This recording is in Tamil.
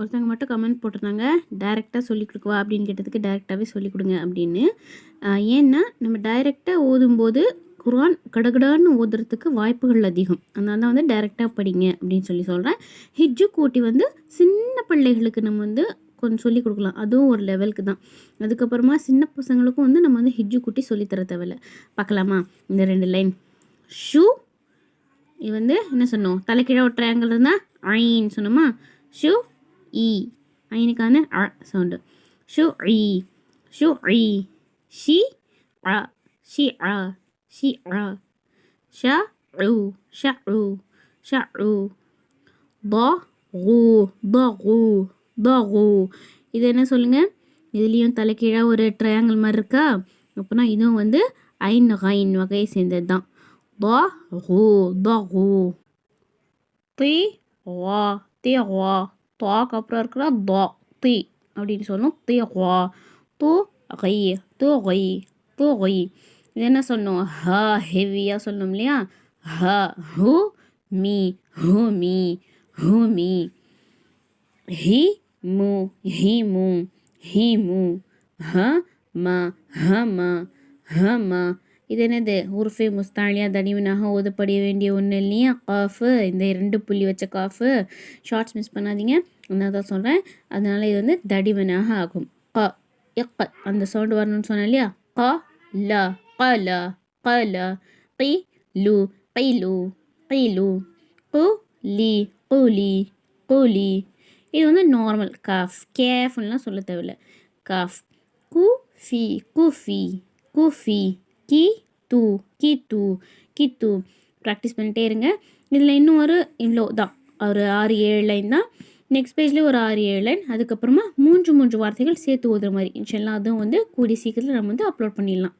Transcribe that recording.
ஒருத்தவங்க மட்டும் கமெண்ட் போட்டிருந்தாங்க டைரெக்டாக சொல்லிக் கொடுக்குவா அப்படின்னு கேட்டதுக்கு டைரெக்டாகவே சொல்லிக் கொடுங்க அப்படின்னு. ஏன்னா நம்ம டைரெக்டாக ஓதும்போது குர்ஆன் கடகடான்னு ஓதுறதுக்கு வாய்ப்புகள் அதிகம். அதனால தான் வந்து டைரெக்டாக படிங்க அப்படின்னு சொல்லி சொல்கிறேன் ஹிஜ்ஜு கூட்டி வந்து சின்ன பிள்ளைகளுக்கு நம்ம வந்து கொஞ்சம் சொல்லிக் கொடுக்கலாம். அதுவும் ஒரு லெவலுக்கு தான். அதுக்கப்புறமா சின்ன பசங்களுக்கும் வந்து நம்ம வந்து ஹிஜ்ஜு கூட்டி சொல்லித்தர தேவையில்ல. பார்க்கலாமா? இந்த ரெண்டு லைன் ஷூ இது வந்து என்ன சொன்னோம்? தலைக்கீழ ஒரு ட்ரையாங்கிள் இருந்தால் ஐன்னு சொன்னோமா? ஷூ இ ஐனுக்கான அ சவுண்டு. ஷு இ ஷு இ ஷி அ ஷி அ ஷி அ ஷ ரு. ஷ ரு. ஷ ரு. ப ரு ப ரு ப ரு இது என்ன சொல்லுங்கள் இதுலேயும் தலைக்கீழாக ஒரு ட்ரையாங்கிள் மாதிரி இருக்கா? அப்போனா இதுவும் வந்து ஐன் கைன் வகையை சேர்ந்தது தான் பா ரூ பா ரூ தே ரா தே ரா தாக்கு அப்புறம் இருக்கிற தா தி அப்படின்னு சொல்லணும் தி வா து கை து கை து கை இது என்ன சொல்லணும் ஹ ஹெவியாக சொல்லணும் இல்லையா ஹ ஹு மீ ஹு மீ ஹு மீ ஹி மு ஹி மு ஹி மு ஹ ம ஹ ம ஹ ம இது என்னது உருஃபே முஸ்தானியா தனிவனாக ஓதப்படிய வேண்டிய ஒன்று இல்லையா காஃபு. இந்த இரண்டு புள்ளி வச்ச காஃபு. ஷார்ட்ஸ் மிஸ் பண்ணாதீங்க. நான் தான் சொல்கிறேன் அதனால் இது வந்து தடிவனாக ஆகும். க எக்க அந்த சவுண்டு வரணும்னு சொன்னேன் இல்லையா? க ல க ல க ல. கி லு கை லு கை லு. கு லி கூலி கூலி இது வந்து நார்மல் காஃப். கேஃப்லாம் சொல்ல தேவையில்ல. காஃப். கு ஃபி குஃபி குஃபி. கி தூ கி தூ கி தூ. ப்ராக்டிஸ் பண்ணிட்டே இருங்க. இதில் இன்னும் ஒரு இவ்வளோ தான். ஒரு ஆறு ஏழு லைன் தான். நெக்ஸ்ட் பேஜ்லேயே ஒரு ஆறு ஏழு லைன் அதுக்கப்புறமா மூன்று மூன்று வார்த்தைகள் சேர்த்து ஓதுற மாதிரி. இன்ஷெல்லாம் அதுவும் வந்து கூடிய சீக்கிரத்தில் நம்ம வந்து அப்லோட் பண்ணிடலாம்.